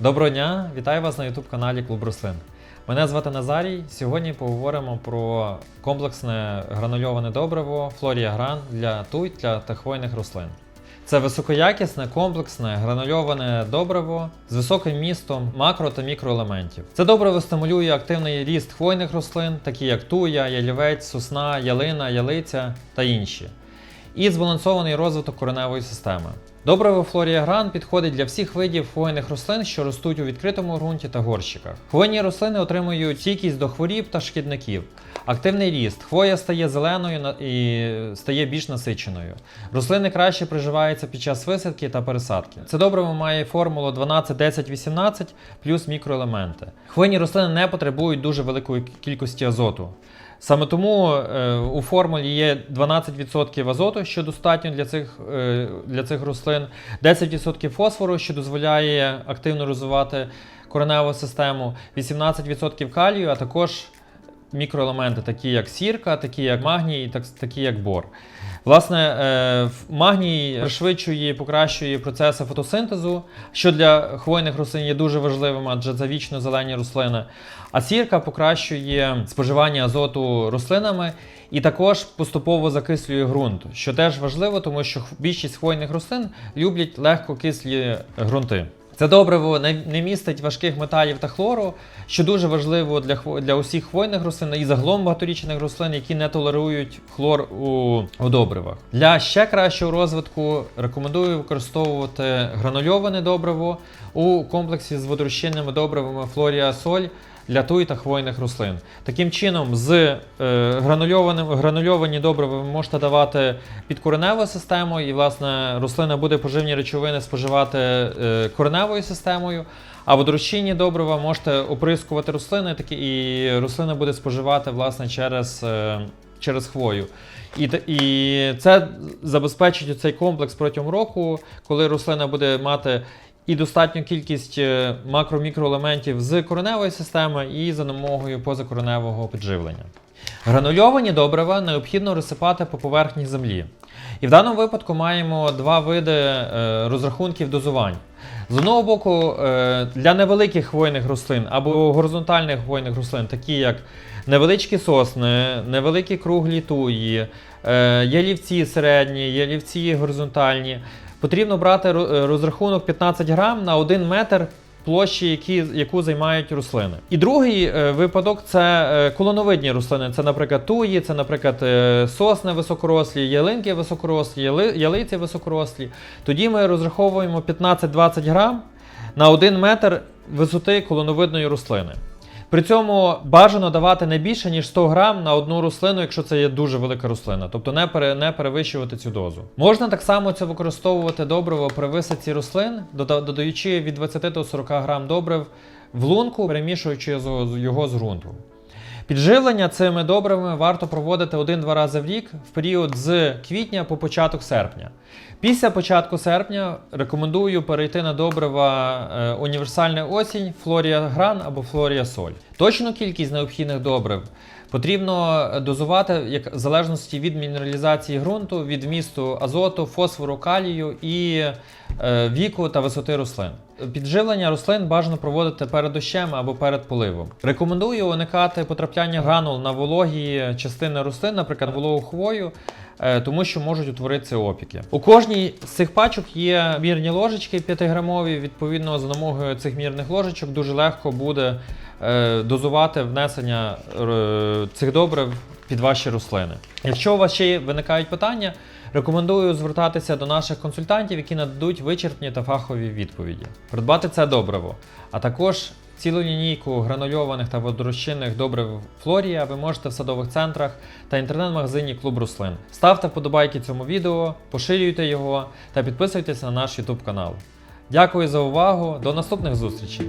Доброго дня, вітаю вас на YouTube каналі Клуб Рослин. Мене звати Назарій. Сьогодні поговоримо про комплексне гранульоване добриво Флорія Гран для туйтля та хвойних рослин. Це високоякісне, комплексне, гранульоване добриво з високим містом макро та мікроелементів. Це добриво стимулює активний ріст хвойних рослин, такі як туя, ялівець, сосна, ялина, ялиця та інші і збалансований розвиток кореневої системи. Добриво Флорія Гран підходить для всіх видів хвойних рослин, що ростуть у відкритому ґрунті та горщиках. Хвойні рослини отримують стійкість до хворіб та шкідників. Активний ріст. Хвоя стає зеленою і стає більш насиченою. Рослини краще приживаються під час висадки та пересадки. Це добриво має формулу 12-10-18 плюс мікроелементи. Хвойні рослини не потребують дуже великої кількості азоту. Саме тому е, у формулі є 12% азоту, що достатньо для цих, е, для цих рослин, 10% фосфору, що дозволяє активно розвивати кореневу систему, 18% калію, а також мікроелементи, такі як сірка, такі як магній, так, такі як бор. Власне, е, магній пришвидшує покращує процеси фотосинтезу, що для хвойних рослин є дуже важливим, адже це вічно зелені рослини. А сірка покращує споживання азоту рослинами і також поступово закислює ґрунт, що теж важливо, тому що більшість хвойних рослин люблять легкокислі ґрунти. Це добриво не, містить важких металів та хлору, що дуже важливо для, для усіх хвойних рослин і загалом багаторічних рослин, які не толерують хлор у, у добривах. Для ще кращого розвитку рекомендую використовувати гранульоване добриво у комплексі з водорощинними добривами Флорія Соль для та хвойних рослин. Таким чином, з е, гранульованим, гранульовані добрива ви можете давати під кореневу систему, і власне рослина буде поживні речовини споживати е, кореневою системою. А водорозчинні добрива можете оприскувати рослини, такі, і рослина буде споживати власне через, е, через хвою. І, і це забезпечить цей комплекс протягом року, коли рослина буде мати і достатню кількість е, макро-мікроелементів з кореневої системи і за допомогою позакореневого підживлення. Гранульовані добрива необхідно розсипати по поверхні землі. І в даному випадку маємо два види е, розрахунків дозувань. З одного боку, е, для невеликих хвойних рослин або горизонтальних хвойних рослин, такі як невеличкі сосни, невеликі круглі туї, ялівці середні, ялівці горизонтальні, потрібно брати е, розрахунок 15 грам на 1 метр площі, які, яку займають рослини. І другий е, випадок це е, колоновидні рослини. Це, наприклад, туї, це, наприклад, сосни високорослі, ялинки високорослі, яли, ялиці високорослі. Тоді ми розраховуємо 15-20 грам на 1 метр висоти колоновидної рослини. При цьому бажано давати не більше, ніж 100 грам на одну рослину, якщо це є дуже велика рослина, тобто не, пере, не перевищувати цю дозу. Можна так само це використовувати добриво при висадці рослин, дода- додаючи від 20 до 40 грам добрив в лунку, перемішуючи його- з ґрунтом. Підживлення цими добривами варто проводити один-два рази в рік в період з квітня по початок серпня. Після початку серпня рекомендую перейти на добрива е, універсальна осінь, Флорія Гран або Флорія Соль. Точну кількість необхідних добрив потрібно дозувати як в залежності від мінералізації ґрунту, від вмісту азоту, фосфору, калію і е, віку та висоти рослин. Підживлення рослин бажано проводити перед дощем або перед поливом. Рекомендую уникати потрапляння гранул на вологі частини рослин, наприклад, вологу хвою. е, Тому що можуть утворитися опіки. У кожній з цих пачок є мірні ложечки 5-грамові. Відповідно, за допомогою цих мірних ложечок дуже легко буде е, дозувати внесення е, цих добрив під ваші рослини. Якщо у вас ще виникають питання, рекомендую звертатися до наших консультантів, які нададуть вичерпні та фахові відповіді. Придбати це добриво, а також цілу лінійку гранульованих та водорозчинних добрив Флорія ви можете в садових центрах та інтернет-магазині Клуб Рослин. Ставте вподобайки цьому відео, поширюйте його та підписуйтесь на наш YouTube канал. Дякую за увагу, до наступних зустрічей!